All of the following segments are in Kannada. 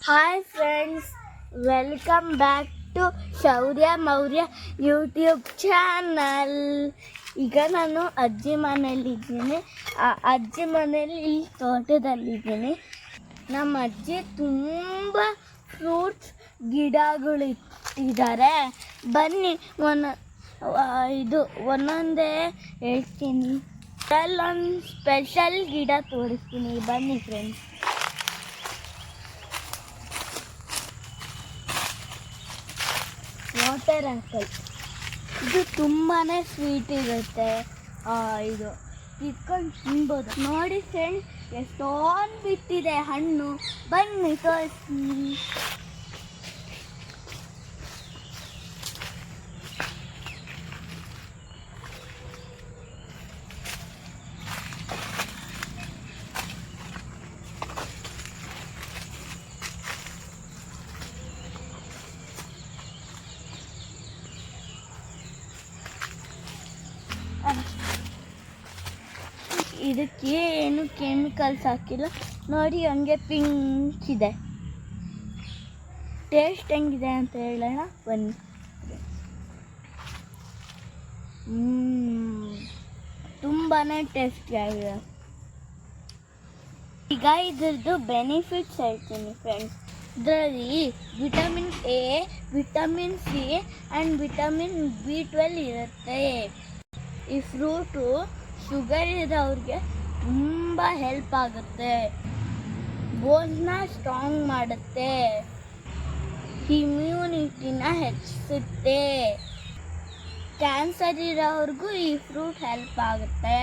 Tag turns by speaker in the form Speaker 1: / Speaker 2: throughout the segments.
Speaker 1: Hi friends welcome back to Shaurya Maurya YouTube channel ಈಗ ನಾನು ಅಜ್ಜಿ ಮನೇಲಿದ್ದೀನಿ ಆ ಅಜ್ಜಿ ಮನೆಯಲ್ಲಿ ಇಲ್ಲಿ ತೋಟದಲ್ಲಿದ್ದೀನಿ ನಮ್ಮ ಅಜ್ಜಿ ತುಂಬ ಫ್ರೂಟ್ಸ್ ಗಿಡಗಳು ಇಟ್ಟಿದ್ದಾರೆ. ಬನ್ನಿ, ಒನ್ ಇದು ಒಂದೊಂದೇ ಹೇಳ್ತೀನಿ. ಅಲ್ಲೊಂದು ಸ್ಪೆಷಲ್ ಗಿಡ ತೋರಿಸ್ತೀನಿ. ಬನ್ನಿ ಫ್ರೆಂಡ್ಸ್ ವಾಟರ್ ಆ್ಯಪಲ್ ಇದು ತುಂಬಾ ಸ್ವೀಟ್ ಇರುತ್ತೆ. ಇದು ಇಟ್ಕೊಂಡು ತಿನ್ಬೋದು. ನೋಡಿ ಫ್ರೆಂಡ್ಸ್ ಎಷ್ಟೊಂದು ಬಿಟ್ಟಿದೆ ಹಣ್ಣು. ಬನ್ನಿ ತೋರಿಸ್ತೀನಿ. ಇದಕ್ಕೆ ಏನು ಕೆಮಿಕಲ್ಸ್ ಹಾಕಿಲ್ಲ. ನೋಡಿ, ಹಂಗೆ ಪಿಂಕ್ ಇದೆ. ಟೇಸ್ಟ್ ಹೆಂಗಿದೆ ಅಂತ ಹೇಳೋಣ, ಬನ್ನಿ. ತುಂಬಾ ಟೇಸ್ಟಿಯಾಗಿದೆ ಈಗ ಇದ್ರದ್ದು ಬೆನಿಫಿಟ್ಸ್ ಹೇಳ್ತೀನಿ ಫ್ರೆಂಡ್ಸ್ ಇದರಲ್ಲಿ vitamin A vitamin C and vitamin B twelve ಇರುತ್ತೆ. ಈ ಫ್ರೂಟು ಶುಗರ್ ಇರೋರಿಗೆ ತುಂಬ ಹೆಲ್ಪ್ ಆಗುತ್ತೆ. ಬೋನ್ನ ಸ್ಟ್ರಾಂಗ್ ಮಾಡುತ್ತೆ. ಇಮ್ಯುನಿಟಿನ ಹೆಚ್ಚಿಸುತ್ತೆ. ಕ್ಯಾನ್ಸರ್ ಇರೋವ್ರಿಗೂ ಈ ಫ್ರೂಟ್ ಹೆಲ್ಪ್ ಆಗುತ್ತೆ.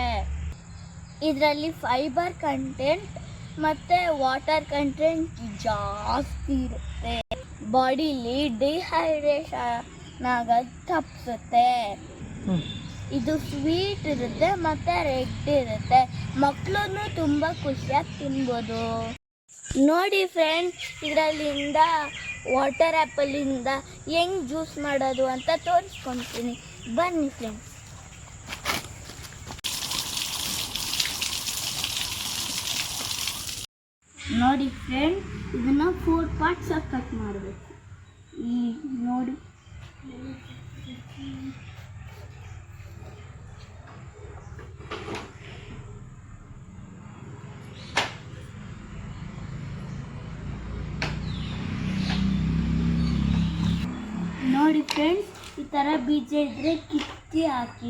Speaker 1: ಇದರಲ್ಲಿ ಫೈಬರ್ ಕಂಟೆಂಟ್ ಮತ್ತು ವಾಟರ್ ಕಂಟೆಂಟ್ ಜಾಸ್ತಿ ಇರುತ್ತೆ. ಬಾಡಿಲಿ ಡಿಹೈಡ್ರೇಷನ್ ಆಗೋದು ತಪ್ಪಿಸುತ್ತೆ ಇದು ಸ್ವೀಟ್ ಇರುತ್ತೆ, ಮತ್ತು ರೆಡ್ ಇರುತ್ತೆ. ಮಕ್ಕಳು ತುಂಬ ಖುಷಿಯಾಗಿ ತಿನ್ಬೋದು. ನೋಡಿ ಫ್ರೆಂಡ್ ಇದರಲ್ಲಿಂದ ವಾಟರ್ ಆ್ಯಪಲಿಂದ ಹೆಂಗೆ ಜ್ಯೂಸ್ ಮಾಡೋದು ಅಂತ ತೋರಿಸ್ಕೊತೀನಿ. ಬನ್ನಿ ಫ್ರೆಂಡ್ಸ್ ನೋಡಿ ಫ್ರೆಂಡ್ ಇದನ್ನ ಫೋರ್ ಪಾರ್ಟ್ಸ್ ಆಗಿ ಕಟ್ ಮಾಡಬೇಕು. ಈ ನೋಡಿ ನೋಡಿ ಫ್ರೆಂಡ್ಸ್ ಈ ಥರ ಬೀಜ ಇದ್ರೆ ಕಿತ್ತಿ ಹಾಕಿ.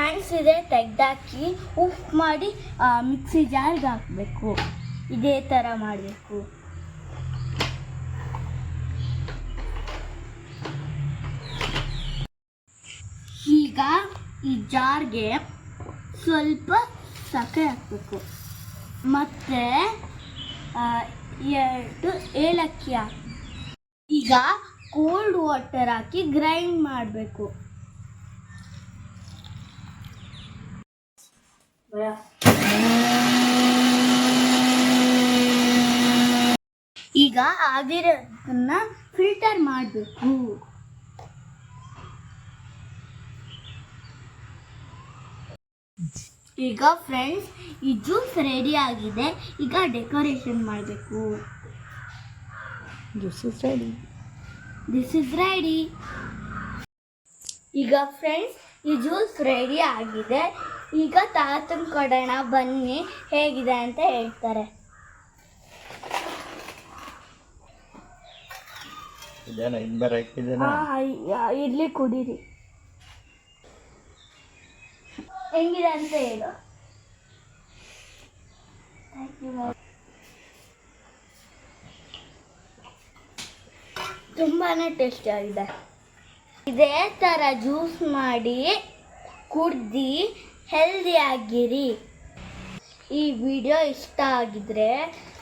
Speaker 1: ಆ್ಯಂಡ್ಸ್ ಇದೆ ತೆಗ್ದಾಕಿ ಉಪ್ಪು ಮಾಡಿ ಮಿಕ್ಸಿ ಜಾರ್ಗೆ ಹಾಕಬೇಕು. ಇದೇ ಥರ ಮಾಡಬೇಕು. ಈಗ ಈ ಜಾರ್ಗೆ ಸ್ವಲ್ಪ ಸಕ್ಕರೆ ಹಾಕಬೇಕು. ಮತ್ತು ಎರಡು ಏಲಕ್ಕಿ ಹಾಕಿ ಈಗ ಕೋಲ್ಡ್ ವಾಟರ್ ಹಾಕಿ ಗ್ರೈಂಡ್ ಮಾಡಬೇಕು. ಈಗ ಆಗಿರೋದನ್ನ ಫಿಲ್ಟರ್ ಮಾಡಬೇಕು. ಈಗ ಫ್ರೆಂಡ್ಸ್ ಈ ಜ್ಯೂಸ್ ರೆಡಿ ಆಗಿದೆ. ಈಗ ಡೆಕೋರೇಷನ್ ಮಾಡಬೇಕು.
Speaker 2: Juice is ready
Speaker 1: this is ready ಈಗ ಫ್ರೆಂಡ್ಸ್ ಈ ಜ್ಯೂಸ್ ರೆಡಿ ಆಗಿದೆ. ಈಗ ತಾತನ ಕೊಡೋಣ ಬನ್ನಿ ಹೇಗಿದೆ ಅಂತ ಹೇಳ್ತಾರೆ. ಇಲ್ಲಿ ಕುಡೀರಿ. ಹೆಂಗಿದೆ ಅಂತ ಹೇಳು. Thank you, ತುಂಬಾನೇ ಟೇಸ್ಟಿ ಆಗಿದೆ. ಇದೇ ಥರ ಜ್ಯೂಸ್ ಮಾಡಿ ಕುಡ್ದು ಹೆಲ್ದಿಯಾಗಿರಿ ಈ ವಿಡಿಯೋ ಇಷ್ಟ ಆಗಿದ್ರೆ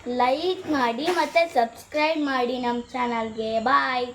Speaker 1: ಲೈಕ್ ಮಾಡಿ ಮತ್ತು ಸಬ್ಸ್ಕ್ರೈಬ್ ಮಾಡಿ ನಮ್ಮ ಚಾನಲ್ಗೆ ಬಾಯ್